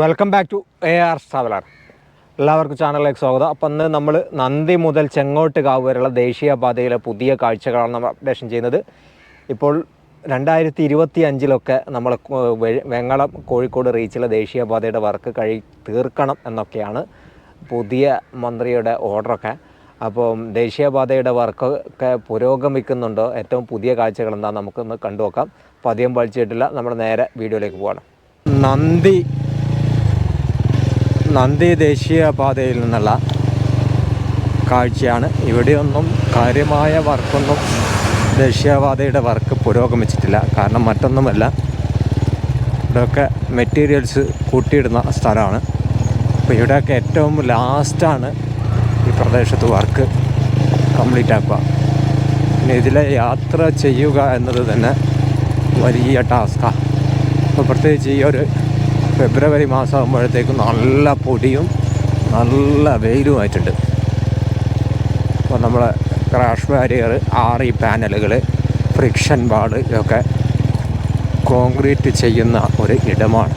Welcome back to A R traveller എല്ലാവർക്കും ചാനലിലേക്ക് സ്വാഗതം. അപ്പം ഇന്ന് നമ്മൾ നന്ദി മുതൽ ചെങ്ങോട്ട് കാവ് വരെയുള്ള ദേശീയപാതയിലെ പുതിയ കാഴ്ചകളാണ് നമ്മൾ അപ്ഡേഷൻ ചെയ്യുന്നത്. ഇപ്പോൾ രണ്ടായിരത്തി ഇരുപത്തി അഞ്ചിലൊക്കെ നമ്മൾ വെങ്ങളം കോഴിക്കോട് റീച്ചിലെ ദേശീയപാതയുടെ വർക്ക് കഴി തീർക്കണം എന്നൊക്കെയാണ് പുതിയ മന്ത്രിയുടെ ഓർഡറൊക്കെ. അപ്പം ദേശീയപാതയുടെ വർക്കൊക്കെ പുരോഗമിക്കുന്നുണ്ടോ? ഏറ്റവും പുതിയ കാഴ്ചകൾ എന്താ? നമുക്കൊന്ന് കണ്ടു നോക്കാം അധികം പഴിച്ചിട്ടില്ല നമ്മൾ നേരെ വീഡിയോയിലേക്ക് പോകണം നന്ദി നന്ദി ദേശീയപാതയിൽ നിന്നുള്ള കാഴ്ചയാണ്. ഇവിടെയൊന്നും കാര്യമായ വർക്കൊന്നും ദേശീയപാതയുടെ വർക്ക് പുരോഗമിച്ചിട്ടില്ല. കാരണം മറ്റൊന്നുമല്ല. ഇവിടെയൊക്കെ മെറ്റീരിയൽസ് കൂട്ടിയിടുന്ന സ്ഥലമാണ്. അപ്പോൾ ഇവിടെയൊക്കെ ഏറ്റവും ലാസ്റ്റാണ് ഈ പ്രദേശത്ത് വർക്ക് കംപ്ലീറ്റ് ആക്കുക പിന്നെ ഇതിലെ യാത്ര ചെയ്യുക എന്നത് തന്നെ വലിയ ടാസ്ക്കാണ് അപ്പോൾ പ്രത്യേകിച്ച് ഈ ഒരു ഫെബ്രുവരി മാസം ആകുമ്പോഴത്തേക്കും നല്ല പൊടിയും നല്ല വെയിലുമായിട്ടുണ്ട് അപ്പോൾ നമ്മൾ ക്രാഷ് ബാരിയർ ആറി പാനലുകൾ ഫ്രിക്ഷൻ ബാഡ് ഇതൊക്കെ കോൺക്രീറ്റ് ചെയ്യുന്ന ഒരു ഇടമാണ്.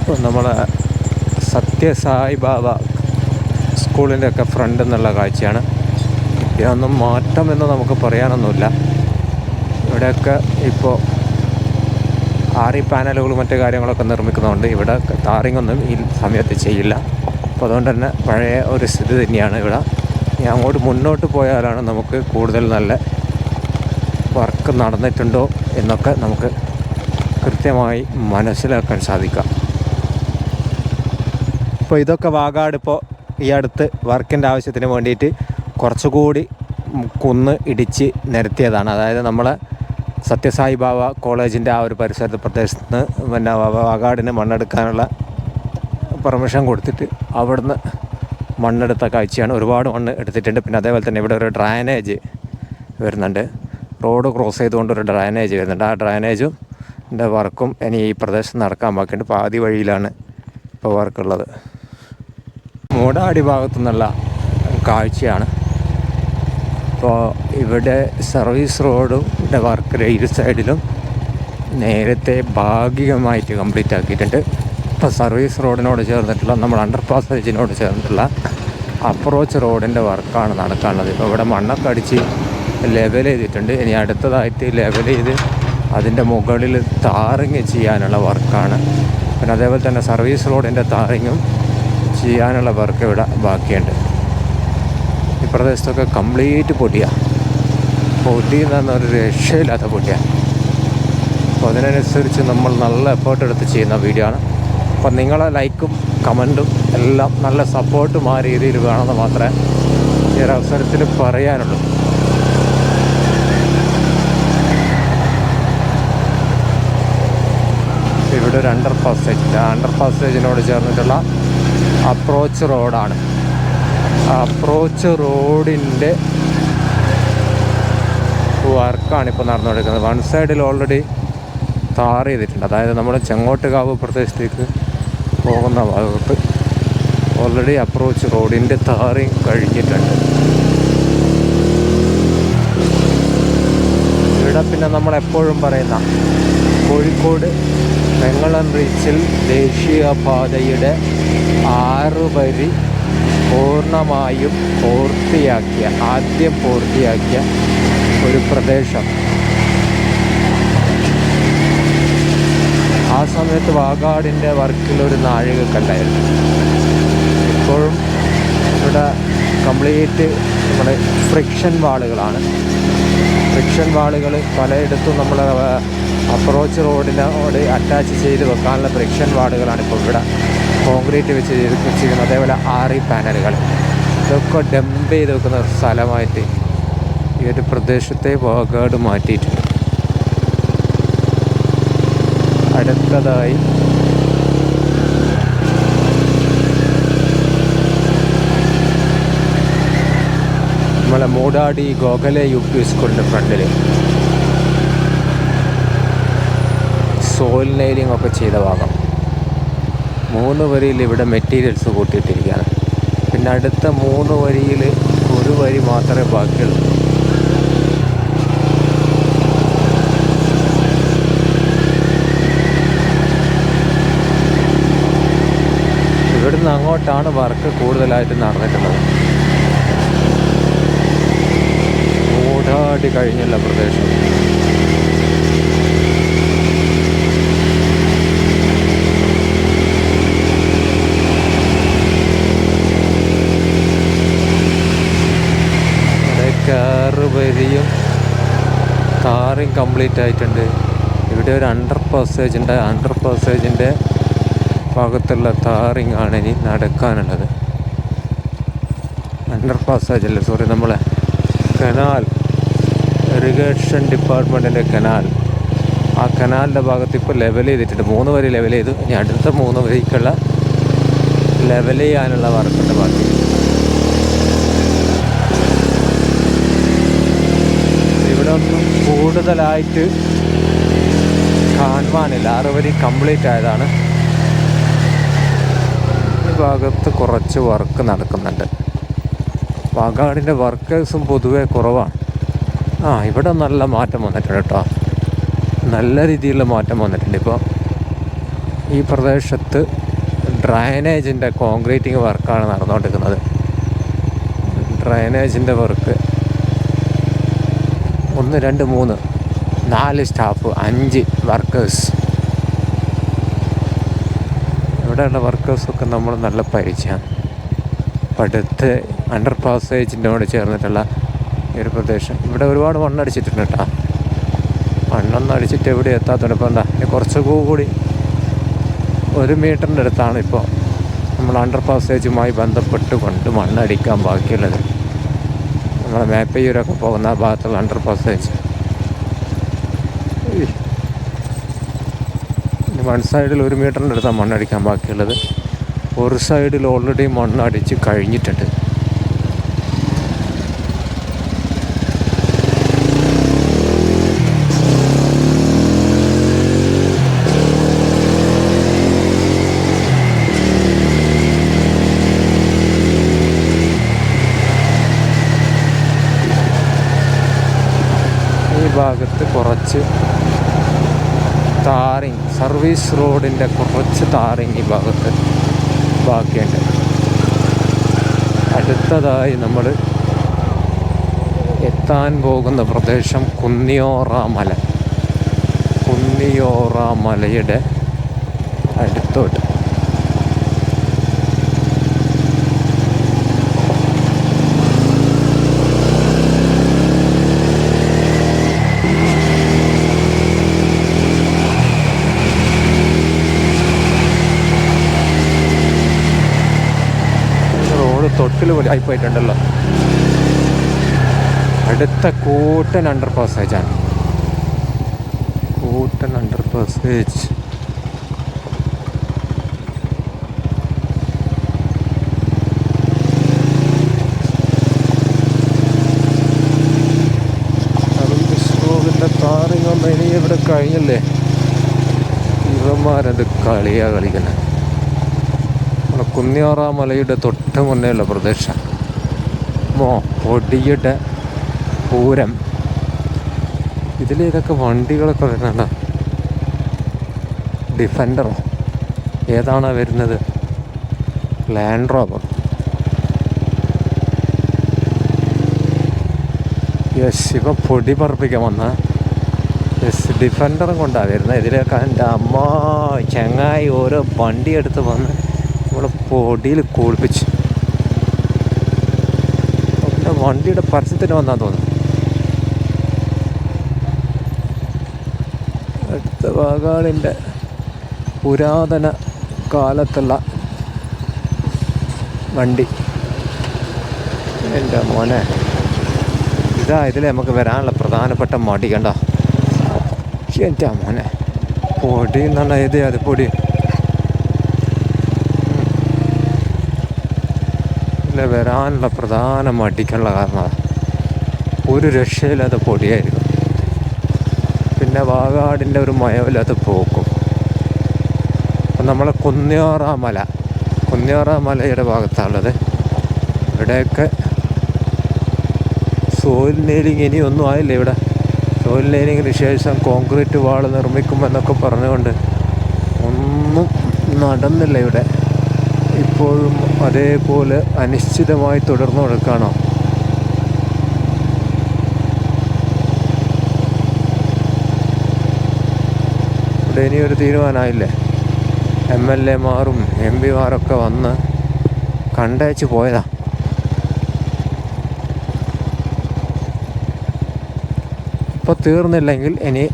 ഇപ്പോൾ നമ്മൾ സത്യസായി ബാബ സ്കൂളിന്റെ ഒക്കെ ഫ്രണ്ട് എന്നുള്ള കാഴ്ചയാണ്. ഇതൊന്നും മാറ്റം എന്ന് നമുക്ക് പറയാനൊന്നുമില്ല. ഇവിടെയൊക്കെ ഇപ്പോൾ ആറി പാനലുകളും മറ്റു കാര്യങ്ങളൊക്കെ നിർമ്മിക്കുന്നതുകൊണ്ട് ഇവിടെ താറിങ്ങൊന്നും ഈ സമയത്ത് ചെയ്യില്ല. അപ്പോൾ അതുകൊണ്ട് തന്നെ പഴയ ഒരു സ്ഥിതി തന്നെയാണ് ഇവിടെ. ഇനി അങ്ങോട്ട് മുന്നോട്ട് പോയാലാണ് നമുക്ക് കൂടുതൽ നല്ല വർക്ക് നടന്നിട്ടുണ്ടോ എന്നൊക്കെ നമുക്ക് കൃത്യമായി മനസ്സിലാക്കാൻ സാധിക്കാം. ഇപ്പോൾ ഇതൊക്കെ വാഗാട് ഇപ്പോൾ ഈ അടുത്ത് വർക്കിന്റെ ആവശ്യത്തിന് വേണ്ടിയിട്ട് കുറച്ചുകൂടി കുന്ന് ഇടിച്ച് നിരത്തിയതാണ്. അതായത് നമ്മളെ സത്യസായി ബാബ കോളേജിന്റെ ആ ഒരു പരിസരത്ത് പ്രദേശത്ത് നിന്ന് പിന്നെ വാഗാടിന് മണ്ണെടുക്കാനുള്ള പെർമിഷൻ കൊടുത്തിട്ട് അവിടുന്ന് മണ്ണെടുത്ത കാഴ്ചയാണ്. ഒരുപാട് മണ്ണ് എടുത്തിട്ടുണ്ട്. പിന്നെ അതേപോലെ തന്നെ ഇവിടെ ഒരു ഡ്രൈനേജ് വരുന്നുണ്ട്. റോഡ് ക്രോസ് ചെയ്തുകൊണ്ട് ഒരു ഡ്രൈനേജ് വരുന്നുണ്ട്. ആ ഡ്രൈനേജും എന്റെ വർക്കും ഇനി ഈ പ്രദേശത്ത് നടക്കാൻ ബാക്കിയുണ്ട്. പാതി വഴിയിലാണ് ഇപ്പോൾ വർക്കുള്ളത്. മൂടാടി ഭാഗത്തു നിന്നുള്ള കാഴ്ചയാണ്. ഇപ്പോൾ ഇവിടെ സർവീസ് റോഡും ഇവിടെ വർക്ക് ഇരു സൈഡിലും നേരത്തെ ഭാഗികമായിട്ട് കംപ്ലീറ്റ് ആക്കിയിട്ടുണ്ട്. ഇപ്പോൾ സർവീസ് റോഡിനോട് ചേർന്നിട്ടുള്ള നമ്മൾ അണ്ടർ പാസേജിനോട് ചേർന്നിട്ടുള്ള അപ്രോച്ച് റോഡിന്റെ വർക്കാണ് നടക്കാനുള്ളത്. ഇപ്പോൾ ഇവിടെ മണ്ണൊക്കെ അടിച്ച് ലെവൽ ചെയ്തിട്ടുണ്ട്. ഇനി അടുത്തതായിട്ട് ലെവൽ ചെയ്ത് അതിന്റെ മുകളിൽ താറിങ് ചെയ്യാനുള്ള വർക്കാണ്. പിന്നെ അതേപോലെ തന്നെ സർവീസ് റോഡിന്റെ താറിങ്ങും ചെയ്യാനുള്ള വർക്ക് ഇവിടെ ബാക്കിയുണ്ട്. പ്രദേശത്തൊക്കെ കംപ്ലീറ്റ് പൊടിയാണ് പൊടി ഒരു രക്ഷയില്ലാത്ത പൊടിയാണ് അപ്പോൾ അതിനനുസരിച്ച് നമ്മൾ നല്ല എഫേർട്ട് എടുത്ത് ചെയ്യുന്ന വീഡിയോ ആണ്. അപ്പോൾ നിങ്ങളെ ലൈക്കും കമന്റും എല്ലാം നല്ല സപ്പോർട്ടും ആ രീതിയിൽ വേണമെന്ന് മാത്രമേ ഈ ഒരു അവസരത്തിൽ പറയാനുള്ളൂ. ഇവിടെ ഒരു അണ്ടർ പാസേജ് അണ്ടർ പാസേജിനോട് ചേർന്നിട്ടുള്ള അപ്രോച്ച് റോഡാണ് അപ്രോച്ച് റോഡിന്റെ വർക്കാണ് ഇപ്പോൾ നടന്നുകൊണ്ടിരിക്കുന്നത്. വൺ സൈഡിൽ ഓൾറെഡി താർ ചെയ്തിട്ടുണ്ട്. അതായത് നമ്മുടെ ചെങ്ങോട്ടുകാവ് പ്രദേശത്തേക്ക് പോകുന്ന ഭാഗത്ത് ഓൾറെഡി അപ്രോച്ച് റോഡിന്റെ താറിയും കഴിഞ്ഞിട്ടുണ്ട്. ഇവിടെ പിന്നെ നമ്മൾ എപ്പോഴും പറയുന്ന കോഴിക്കോട് വെങ്ങളം റീച്ചിൽ ദേശീയപാതയുടെ ആറ് വരി പൂർണമായും പൂർത്തിയാക്കിയ ആദ്യം പൂർത്തിയാക്കിയ ഒരു പ്രദേശം. ആ സമയത്ത് വാഗാടിന്റെ വർക്കിലൊരു നാഴികക്കല്ലായിരുന്നു ഇപ്പോഴും ഇവിടെ കംപ്ലീറ്റ് നമ്മുടെ ഫ്രിക്ഷൻ വാളുകളാണ്. ഫ്രിക്ഷൻ വാളുകൾ പലയിടത്തും നമ്മൾ അപ്രോച്ച് റോഡിനോട് അറ്റാച്ച് ചെയ്ത് വെക്കാനുള്ള ഫ്രിക്ഷൻ വാളുകളാണ് ഇപ്പോൾ ഇവിടെ. കോൺക്രീറ്റ് വെച്ച് വെച്ചിരിക്കുന്നത് അതേപോലെ ആറി പാനലുകൾ. ഇതൊക്കെ ഡംപ് ചെയ്ത് വെക്കുന്ന സ്ഥലമായിട്ട് ഈ ഒരു പ്രദേശത്തെ വാഗാട് മാറ്റിയിട്ടുണ്ട്. അടുത്തതായി നമ്മളെ മൂടാടി ഗോഖലെ യു പി സ്കൂളിന്റെ ഫ്രണ്ടിൽ സോയിൽ നെയിലിംഗ് ഒക്കെ ചെയ്ത ഭാഗം. മൂന്ന് വരിയിൽ ഇവിടെ മെറ്റീരിയൽസ് കൂട്ടിയിട്ടിരിക്കുകയാണ്. പിന്നെ അടുത്ത മൂന്ന് വരിയിൽ ഒരു വരി മാത്രമേ ബാക്കിയുള്ളൂ. ഇവിടുന്ന് അങ്ങോട്ടാണ് വർക്ക് കൂടുതലായിട്ട് നടന്നിട്ടുള്ളത്. ഓടാടി കഴിഞ്ഞുള്ള പ്രദേശം ഇവിടെ കാറ് ടാറിങ് കംപ്ലീറ്റ് ആയിട്ടുണ്ട്. ഇവിടെ ഒരു അണ്ടർ പാസേജ് ഉണ്ട്. അണ്ടർ പാസേജിന്റെ ഭാഗത്തുള്ള താറിങ് ആണ് ഇനി നടക്കാനുള്ളത്. അണ്ടർ പാസേജ് അല്ല? സോറി നമ്മളെ കനാൽ ഇറിഗേഷൻ ഡിപ്പാർട്ട്മെന്റിന്റെ കനാൽ ആ കനാലിന്റെ ഭാഗത്ത് ഇപ്പോൾ ലെവൽ ചെയ്തിട്ടുണ്ട്. മൂന്ന് വരി ലെവൽ ചെയ്തു. ഇനി അടുത്ത മൂന്ന് വരിക്കുള്ള ലെവൽ ചെയ്യാനുള്ള വർക്കുണ്ട് ബാക്കി. ഒന്നും കൂടുതലായിട്ട് കാണുവാനില്ല. ആറ് വരി കംപ്ലീറ്റ് ആയതാണ്. ഈ ഭാഗത്ത് കുറച്ച് വർക്ക് നടക്കുന്നുണ്ട്. വാഗാടിന്റെ വർക്കേഴ്സും പൊതുവേ കുറവാണ്. ആ ഇവിടെ നല്ല മാറ്റം വന്നിട്ടുണ്ട് കേട്ടോ. നല്ല രീതിയിലുള്ള മാറ്റം വന്നിട്ടുണ്ട് ഇപ്പോൾ ഈ പ്രദേശത്ത് ഡ്രൈനേജിന്റെ കോൺക്രീറ്റിംഗ് വർക്കാണ് നടന്നുകൊണ്ടിരിക്കുന്നത്. ഡ്രൈനേജിന്റെ വർക്ക് ഒന്ന് രണ്ട് മൂന്ന്. നാല് സ്റ്റാഫ് അഞ്ച് വർക്കേഴ്സ്. ഇവിടെയുള്ള വർക്കേഴ്സൊക്കെ നമ്മൾ നല്ല പരിചയമാണ് അപ്പം അണ്ടർ പാസേജിനോട് ചേർന്നിട്ടുള്ള ഒരു പ്രദേശം. ഇവിടെ ഒരുപാട് മണ്ണടിച്ചിട്ടുണ്ട് കേട്ടോ. മണ്ണൊന്നും അടിച്ചിട്ട് എവിടെ എത്താത്തതുകൊണ്ട് ഇപ്പോൾ എന്താ ഇനി കുറച്ച് കൂടി ഒരു മീറ്ററിന്റെ അടുത്താണ് ഇപ്പോൾ നമ്മൾ അണ്ടർ പാസേജുമായി ബന്ധപ്പെട്ടുകൊണ്ട് മണ്ണടിക്കാൻ ബാക്കിയുള്ളത്. നമ്മളെ മേപ്പയ്യൂരൊക്കെ പോകുന്ന ഭാഗത്തുള്ള അണ്ടർ പാസേജ് വൺ സൈഡിൽ ഒരു മീറ്ററിന്റെ അടുത്താണ് മണ്ണടിക്കാൻ ബാക്കിയുള്ളത്. ഒരു സൈഡിൽ ഓൾറെഡി മണ്ണടിച്ച് കഴിഞ്ഞിട്ടുണ്ട് ഈ ഭാഗത്ത് കുറച്ച് താറിങ് സർവീസ് റോഡിന്റെ കുറച്ച് താറിങ് ഈ ഭാഗത്ത് ബാക്കിയുണ്ട്. അടുത്തതായി നമ്മൾ എത്താൻ പോകുന്ന പ്രദേശം കുന്നിയോറ മല കുന്നിയോറ മലയുടെ അടുത്തോട്ട്. റോഡ് തൊട്ടിൽ ആയി ആയിപ്പോയിട്ടുണ്ടല്ലോ അടുത്ത കൂട്ടൻ അണ്ടർ പാസേജാണ് കൂട്ടൻ അണ്ടർ പാസേജ് ഇവിടെ കഴിഞ്ഞല്ലേ? ഇവന്മാരത് കളിയാ കളിക്കുന്നത്. കുന്നിയാറ മലയുടെ തൊട്ട് മുന്നേയുള്ള പ്രദേശം. മോ പൊടിയുടെ പൂരം. ഇതിൽ ഇതൊക്കെ വണ്ടികളൊക്കെ വരുന്നുണ്ട ഡിഫൻഡറോ ഏതാണോ വരുന്നത്? ലാൻഡ് റോവർ യെസ് ഇവ പൊടി പറപ്പിക്കാൻ വന്ന. യെസ് ഡിഫൻഡറും കൊണ്ടാണ് വരുന്നത് ഇതിലൊക്കെ എന്റെ അമ്മ ചങ്ങായി ഓരോ വണ്ടി എടുത്ത് വന്ന് നമ്മളെ പൊടിയിൽ കുളിപ്പിച്ച്. അവിടെ വണ്ടിയുടെ പരസ്യത്തിന് വന്നാന്ന് തോന്നുന്നു. അടുത്ത വാഗാളിന്റെ പുരാതന കാലത്തുള്ള വണ്ടി. എന്റെ മോനെ ഇതാ ഇതിൽ നമുക്ക് വരാനുള്ള പ്രധാനപ്പെട്ട മടി കണ്ടോ? എന്റെ മോനെ പൊടി എന്ന് പറഞ്ഞാൽ അത് പൊടി? ഇതിൽ വരാനുള്ള പ്രധാന മടിക്കുള്ള കാരണം ഒരു രക്ഷയില്ലാത്ത പൊടിയായിരിക്കും. പിന്നെ വാഗാടിന്റെ ഒരു മയമില്ലാത്ത പോക്കും. അപ്പം നമ്മളെ കുന്നിയോറ മല കുന്നിയോറ മലയുടെ ഭാഗത്താണുള്ളത്. ഇവിടെയൊക്കെ സോയിൽ നെയിലിംഗ് ഇനിയൊന്നും ആയില്ല ഇവിടെ. സോയിൽ നെയിലിങ്ങിന് ശേഷം കോൺക്രീറ്റ് വാൾ നിർമ്മിക്കുമെന്നൊക്കെ പറഞ്ഞുകൊണ്ട് ഒന്നും നടന്നില്ല ഇവിടെ. ഇപ്പോഴും അതേപോലെ അനിശ്ചിതമായി തുടർന്നു കൊടുക്കുകയാണോ ഇവിടെ ഇനിയൊരു തീരുമാനമായില്ലേ? എം എൽ എമാരും എം പിമാരൊക്കെ വന്ന് കണ്ടയച്ച് പോയതാ. ഇപ്പോൾ തീർന്നില്ലെങ്കിൽ ഇനി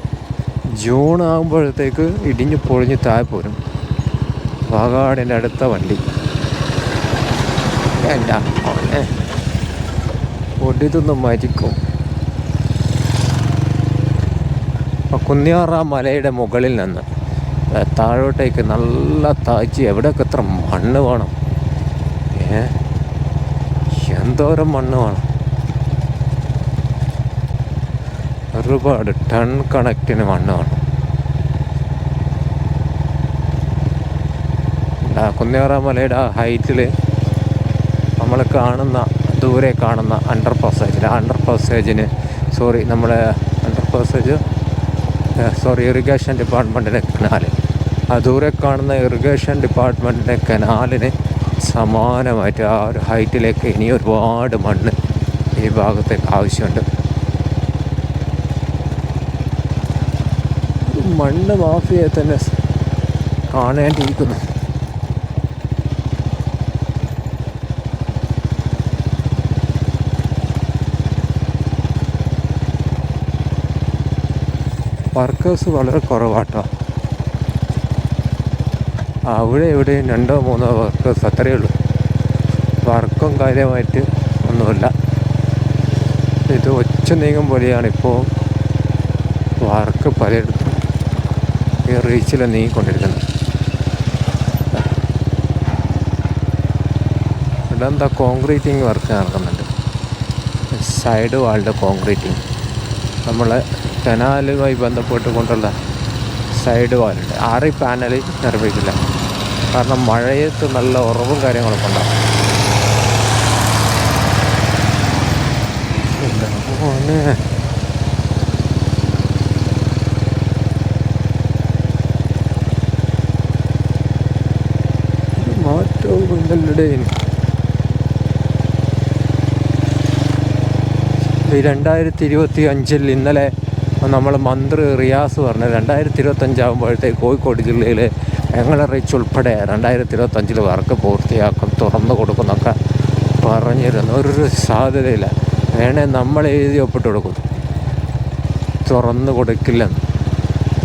ജൂൺ ആകുമ്പോഴത്തേക്ക് ഇടിഞ്ഞു പൊളിഞ്ഞ് താഴെ പോരും. വാഗാടിന്റെ അടുത്ത വണ്ടി. ഒടിതൊന്നും മരിക്കും. കുന്നിയാറ മലയുടെ മുകളിൽ നിന്ന്. താഴോട്ടേക്ക് നല്ല താഴ്ച. എവിടെയൊക്കെ എത്ര മണ്ണ് വേണം? ഏ? എന്തോരം മണ്ണ് വേണം? ഒരുപാട് ടൺ കണക്കിന് മണ്ണ് വേണം. ആ കുന്നിയാറ മലയുടെ ആ ഹൈറ്റിൽ നമ്മൾ കാണുന്ന ദൂരെ കാണുന്ന അണ്ടർ പാസേജിൽ അണ്ടർ പാസേജിന് സോറി നമ്മുടെ അണ്ടർ പാസേജ് സോറി ഇറിഗേഷൻ ഡിപ്പാർട്ട്മെന്റിന്റെ കനാല് ആ ദൂരെ കാണുന്ന ഇറിഗേഷൻ ഡിപ്പാർട്ട്മെന്റിന്റെ കനാലിന് സമാനമായിട്ട് ആ ഒരു ഹൈറ്റിലേക്ക് ഇനി ഒരുപാട് മണ്ണ് ഈ ഭാഗത്തേക്ക് ആവശ്യമുണ്ട്. മണ്ണ് മാഫിയെ തന്നെ കാണേണ്ടിയിരിക്കുന്നു. വർക്കേഴ്സ് വളരെ കുറവാട്ടോ. അവിടെ എവിടെയും രണ്ടോ മൂന്നോ വർക്കേഴ്സ് അത്രയേ ഉള്ളൂ. വർക്കും കാര്യമായിട്ട് ഒന്നുമില്ല. ഇത് ഒച്ച നീങ്ങും പോലെയാണ് ഇപ്പോൾ വർക്ക് പലയിടത്തും ഈ റീച്ചിൽ നീങ്ങിക്കൊണ്ടിരിക്കുന്നത്. ഇവിടെ എന്താ കോൺക്രീറ്റിങ് വർക്ക് നടക്കുന്നുണ്ട്. സൈഡ് വാളിന്റെ കോൺക്രീറ്റിങ്. നമ്മളെ കനാലുമായി ബന്ധപ്പെട്ട് കൊണ്ടുള്ള സൈഡ് വാലുണ്ട്. ആറി പാനൽ നിർമ്മിക്കില്ല. കാരണം മഴയത്ത് നല്ല ഉറവും കാര്യങ്ങളൊക്കെ ഉണ്ടാവും. മാറ്റവും രണ്ടായിരത്തി ഇരുപത്തി അഞ്ചിൽ ഇന്നലെ നമ്മൾ മന്ത്രി റിയാസ് പറഞ്ഞു രണ്ടായിരത്തി ഇരുപത്തഞ്ചാകുമ്പോഴത്തേക്ക് കോഴിക്കോട് ജില്ലയിൽ ഞങ്ങളെ റീച്ച് ഉൾപ്പെടെ രണ്ടായിരത്തി ഇരുപത്തഞ്ചിൽ വർക്ക് പൂർത്തിയാക്കും തുറന്നു കൊടുക്കുന്നൊക്കെ പറഞ്ഞിരുന്നു. ഒരു സാധ്യതയില്ല. വേണേ നമ്മൾ എഴുതി ഒപ്പിട്ട് കൊടുക്കും. തുറന്നു കൊടുക്കില്ലെന്ന്.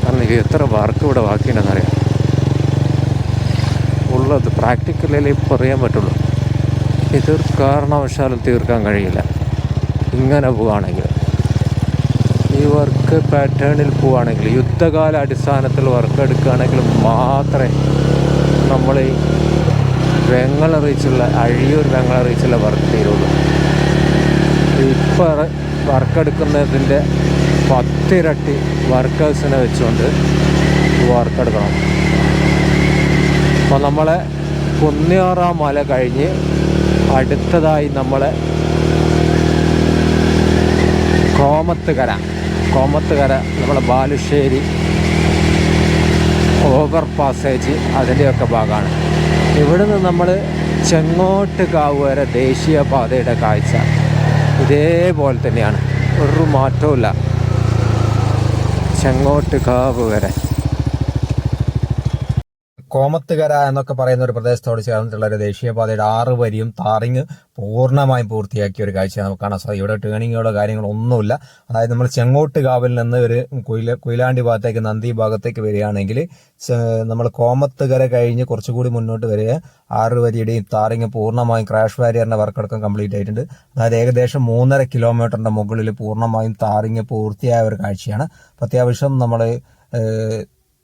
കാരണം എത്ര വർക്ക് ഇവിടെ ബാക്കിയുണ്ടെന്നറിയാം. ഉള്ളത് പ്രാക്ടിക്കലിൽ ഇപ്പോൾ അറിയാൻ പറ്റുള്ളൂ. ഇത് കാരണവശാലും തീർക്കാൻ കഴിയില്ല. ഇങ്ങനെ പോവുകയാണെങ്കിൽ വർക്ക് പാറ്റേണിൽ പോവുകയാണെങ്കിൽ യുദ്ധകാല അടിസ്ഥാനത്തിൽ വർക്ക് എടുക്കുകയാണെങ്കിൽ മാത്രമേ നമ്മൾ ഈ വെങ്ങളറിയിച്ചുള്ള അഴിയൂർ വെങ്ങളറിയിച്ചുള്ള വർക്ക് തീരുള്ളൂ. ഇപ്പോൾ വർക്ക് എടുക്കുന്നതിന്റെ പത്തിരട്ടി വർക്കേഴ്സിനെ വെച്ചുകൊണ്ട് വർക്ക് എടുക്കണം അപ്പോൾ നമ്മളെ കുന്നിയാറ മല കഴിഞ്ഞ് അടുത്തതായി നമ്മളെ കോമത്തുകര കോമത്തുകര നമ്മുടെ ബാലുശ്ശേരി ഓവർ പാസേജ് അതിന്റെയൊക്കെ ഭാഗമാണ്. ഇവിടുന്ന് നമ്മൾ ചെങ്ങോട്ട് ചെങ്ങോട്ടുകാവ് വരെ ദേശീയപാതയുടെ കാഴ്ച ഇതേപോലെ തന്നെയാണ്. ഒരു മാറ്റവും ഇല്ല ചെങ്ങോട്ടുകാവ് വരെ. കോമത്തുകര എന്നൊക്കെ പറയുന്ന ഒരു പ്രദേശത്തോട് ചേർന്നിട്ടുള്ള ഒരു ദേശീയപാതയുടെ ആറ് വരിയും താറിങ് പൂർണമായും പൂർത്തിയാക്കിയ ഒരു കാഴ്ച നമുക്ക് കാണാൻ സാധിക്കും. ഇവിടെ ടേണിങ്ങുകളോ കാര്യങ്ങളോ ഒന്നുമില്ല. അതായത് നമ്മൾ ചെങ്ങോട്ടുകാവിൽ നിന്ന് ഒരു കുയില കുയിലാണ്ടി ഭാഗത്തേക്ക് നന്ദി ഭാഗത്തേക്ക് വരികയാണെങ്കിൽ നമ്മൾ കോമത്തുകര കഴിഞ്ഞ് കുറച്ചുകൂടി മുന്നോട്ട് വരിക. ആറ് വരിയുടെയും താറിങ് പൂർണമായും ക്രാഷ് വാരിയറിന്റെ വർക്കടക്കം കംപ്ലീറ്റ് ആയിട്ടുണ്ട്. അതായത് ഏകദേശം മൂന്നര കിലോമീറ്ററിന്റെ മുകളിൽ പൂർണമായും താറിങ് പൂർത്തിയായ ഒരു കാഴ്ചയാണ്. അത്യാവശ്യം നമ്മൾ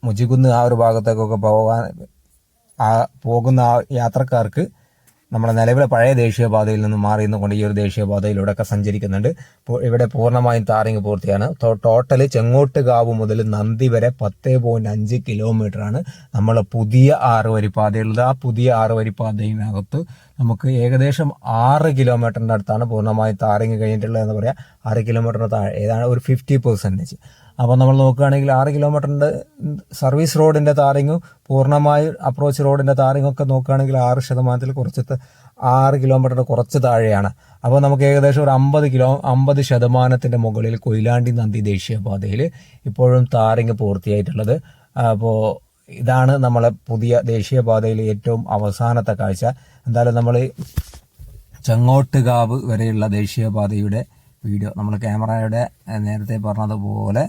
മുജികുന്ന് ആ ഒരു ഭാഗത്തേക്കൊക്കെ പോകാൻ ആ പോകുന്ന ആ യാത്രക്കാർക്ക് നമ്മുടെ നിലവിലെ പഴയ ദേശീയപാതയിൽ നിന്ന് മാറി നിന്നുകൊണ്ട് ഈ ഒരു ദേശീയപാതയിലൂടെയൊക്കെ സഞ്ചരിക്കുന്നുണ്ട്. ഇവിടെ പൂർണമായും താറിങ് പൂർത്തിയാണ്. ടോട്ടൽ ചെങ്ങോട്ടുകാവ് മുതൽ നന്ദി വരെ പത്ത് പോയിന്റ് അഞ്ച് കിലോമീറ്റർ ആണ് നമ്മളെ പുതിയ ആറ് വരി പാതയുള്ളത് ആ പുതിയ ആറ് വരി നമുക്ക് ഏകദേശം ആറ് കിലോമീറ്ററിന്റെ അടുത്താണ് പൂർണമായും താറിങ് കഴിഞ്ഞിട്ടുള്ളത് എന്ന് പറയാം. ആറ് കിലോമീറ്ററിന് താഴെ ഏതാണ്? ഒരു ഫിഫ്റ്റി പെർസെന്റേജ് അപ്പോൾ നമ്മൾ നോക്കുകയാണെങ്കിൽ ആറ് കിലോമീറ്ററിന്റെ സർവീസ് റോഡിന്റെ താറിങ്ങും പൂർണമായി അപ്രോച്ച് റോഡിന്റെ താറിങ്ങും ഒക്കെ നോക്കുകയാണെങ്കിൽ ആറ് ശതമാനത്തിൽ കുറച്ച് ആറ് കിലോമീറ്റർ കുറച്ച് താഴെയാണ്. അപ്പോൾ നമുക്ക് ഏകദേശം ഒരു അമ്പത് കിലോ അമ്പത് ശതമാനത്തിന്റെ മുകളിൽ കൊയിലാണ്ടി നന്ദി ദേശീയപാതയിൽ ഇപ്പോഴും താറിങ് പൂർത്തിയായിട്ടുള്ളത്. അപ്പോൾ ഇതാണ് നമ്മളെ പുതിയ ദേശീയപാതയിൽ ഏറ്റവും അവസാനത്തെ കാഴ്ച. എന്തായാലും നമ്മൾ ചെങ്ങോട്ടുകാവ് വരെയുള്ള ദേശീയപാതയുടെ വീഡിയോ നമ്മൾ ക്യാമറയുടെ നേരത്തെ പറഞ്ഞതുപോലെ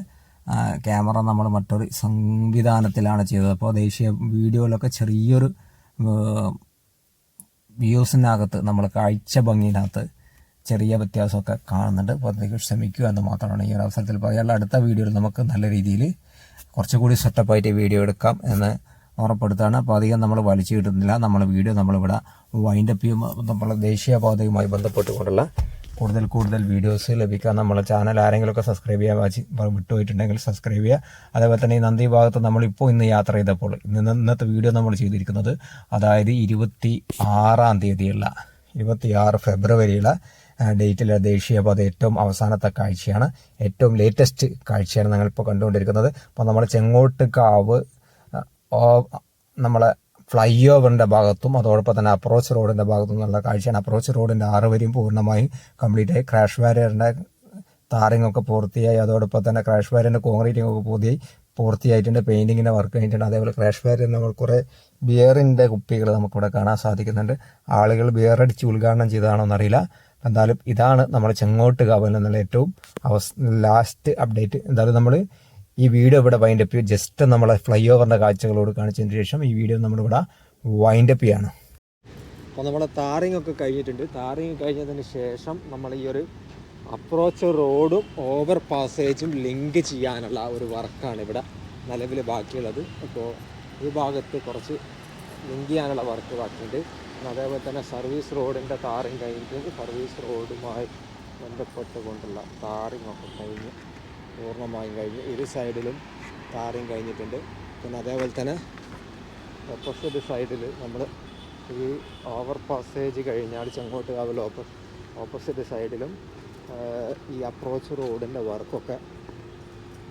ക്യാമറ നമ്മൾ മറ്റൊരു സംവിധാനത്തിലാണ് ചെയ്തത്. അപ്പോൾ ദേശീയ വീഡിയോയിലൊക്കെ ചെറിയൊരു വ്യൂസിനകത്ത് നമ്മൾ കാഴ്ച ഭംഗിയിനകത്ത് ചെറിയ വ്യത്യാസമൊക്കെ കാണുന്നുണ്ട്. അപ്പോൾ അതിലേക്ക് ശ്രമിക്കുക എന്ന് മാത്രമാണ് ഈ ഒരു അവസരത്തിൽ പറയാനുള്ള അടുത്ത വീഡിയോയിൽ നമുക്ക് നല്ല രീതിയിൽ കുറച്ചുകൂടി സെറ്റപ്പായിട്ട് വീഡിയോ എടുക്കാം എന്ന് ഉറപ്പെടുത്താണ് അപ്പോൾ അധികം നമ്മൾ വലിച്ചു കിട്ടുന്നില്ല. നമ്മൾ വീഡിയോ നമ്മളിവിടെ വൈൻഡപ്പ് ചെയ്യുമ്പോൾ നമ്മൾ ദേശീയപാതയുമായി ബന്ധപ്പെട്ടുകൊണ്ടുള്ള കൂടുതൽ കൂടുതൽ വീഡിയോസ് ലഭിക്കാൻ നമ്മളെ ചാനൽ ആരെങ്കിലുമൊക്കെ സബ്സ്ക്രൈബ് ചെയ്യാൻ വാച്ച് വിട്ടുപോയിട്ടുണ്ടെങ്കിൽ സബ്സ്ക്രൈബ് ചെയ്യുക. അതേപോലെ തന്നെ ഈ നന്ദി ഭാഗത്ത് നമ്മളിപ്പോൾ ഇന്ന് യാത്ര ചെയ്തപ്പോൾ ഇന്ന് ഇന്നത്തെ വീഡിയോ നമ്മൾ ചെയ്തിരിക്കുന്നത് അതായത് ഇരുപത്തി ആറാം തീയതിയുള്ള ഇരുപത്തി ആറ് ഫെബ്രുവരിയുള്ള ഡേറ്റിലെ ദേശീയപാത ഏറ്റവും അവസാനത്തെ കാഴ്ചയാണ് ഏറ്റവും ലേറ്റസ്റ്റ് കാഴ്ചയാണ് ഞങ്ങളിപ്പോൾ കണ്ടുകൊണ്ടിരിക്കുന്നത്. അപ്പോൾ നമ്മൾ ചെങ്ങോട്ട് കാവ് നമ്മളെ ഫ്ലൈ ഓവറിന്റെ ഭാഗത്തും അതോടൊപ്പം തന്നെ അപ്രോച്ച് റോഡിന്റെ ഭാഗത്തും നല്ല കാഴ്ചയാണ്. അപ്രോച്ച് റോഡിന്റെ ആറ് വരിയും പൂർണമായും കംപ്ലീറ്റ് ആയി. ക്രാഷ് വാരിയറിന്റെ താറിങ് ഒക്കെ പൂർത്തിയായി. അതോടൊപ്പം തന്നെ ക്രാഷ് വാരിയറിന്റെ കോൺക്രീറ്റിംഗ് ഒക്കെ പൂർത്തിയായി. പൂർത്തിയായിട്ടുണ്ട്. പെയിന്റിങ്ങിന്റെ വർക്ക് കഴിഞ്ഞിട്ടുണ്ട്. അതേപോലെ ക്രാഷ് ബാരിയറിന് നമ്മൾ കുറേ ബിയറിന്റെ കുപ്പികൾ നമുക്കിവിടെ കാണാൻ സാധിക്കുന്നുണ്ട്. ആളുകൾ ബിയർ അടിച്ച് ഉദ്ഘാടനം ചെയ്തതാണോ എന്നറിയില്ല. എന്തായാലും ഇതാണ് നമ്മുടെ ചെങ്ങോട്ട് കാവൽ എന്നുള്ള ഏറ്റവും അവസ് ലാസ്റ്റ് അപ്ഡേറ്റ് എന്തായാലും നമ്മൾ ഈ വീഡിയോ ഇവിടെ വൈൻഡപ്പ് ചെയ്യും. ജസ്റ്റ് നമ്മളെ ഫ്ലൈ ഓവറിന്റെ കാഴ്ചകളോട് കാണിച്ചതിന് ശേഷം ഈ വീഡിയോ നമ്മളിവിടെ വൈൻഡപ്പ് ചെയ്യാണ്. അപ്പോൾ നമ്മളെ താറിങ് ഒക്കെ കഴിഞ്ഞിട്ടുണ്ട്. താറിങ് കഴിഞ്ഞതിന് ശേഷം നമ്മൾ ഈ ഒരു അപ്രോച്ച് റോഡും ഓവർ പാസേജും ലിങ്ക് ചെയ്യാനുള്ള ഒരു വർക്കാണ് ഇവിടെ നിലവിൽ ബാക്കിയുള്ളത്. അപ്പോൾ ഈ ഭാഗത്ത് കുറച്ച് ലിങ്ക് ചെയ്യാനുള്ള വർക്ക് ബാക്കിയുണ്ട്. അതേപോലെ തന്നെ സർവീസ് റോഡിന്റെ താറിങ് കഴിഞ്ഞിട്ട് സർവീസ് റോഡുമായി താറിങ് ഒക്കെ കഴിഞ്ഞ് പൂർണമായും കഴിഞ്ഞ് ഇരു സൈഡിലും താറിങ് കഴിഞ്ഞിട്ടുണ്ട്. പിന്നെ അതേപോലെ തന്നെ ഓപ്പോസിറ്റ് സൈഡിൽ നമ്മൾ ഈ ഓവർ പാസേജ് കഴിഞ്ഞാൽ ചെങ്ങോട്ട് കാവൽ ഓപ്പോ ഓപ്പോസിറ്റ് സൈഡിലും ഈ അപ്രോച്ച് റോഡിന്റെ വർക്കൊക്കെ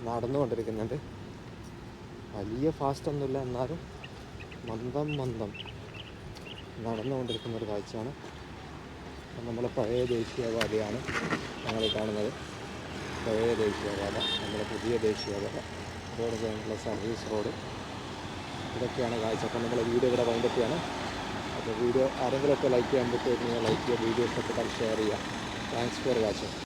നടന്നുകൊണ്ടിരിക്കുന്നുണ്ട്. വലിയ ഫാസ്റ്റ് ഒന്നുമില്ല എന്നാലും മന്ദം മന്ദം നടന്നുകൊണ്ടിരിക്കുന്ന ഒരു കാഴ്ചയാണ് നമ്മളെ പഴയ ദേശീയപാതയാണ് ഞങ്ങൾ കാണുന്നത്. പഴയ ദേശീയപാത നമ്മുടെ പുതിയ ദേശീയപാത റോഡ് കഴിഞ്ഞുള്ള സർവീസ് റോഡ്. ഇതൊക്കെയാണ് കാഴ്ച. അപ്പോൾ വീഡിയോ ഇവിടെ ചെയ്യാണ്. അപ്പോൾ വീഡിയോ ആരെങ്കിലുമൊക്കെ ലൈക്ക് ചെയ്യാൻ പറ്റുമെങ്കിൽ ലൈക്ക് ചെയ്യുക വീഡിയോ ഇഷ്ടപ്പെട്ടാൽ ഷെയർ ചെയ്യുക. Thanks for watching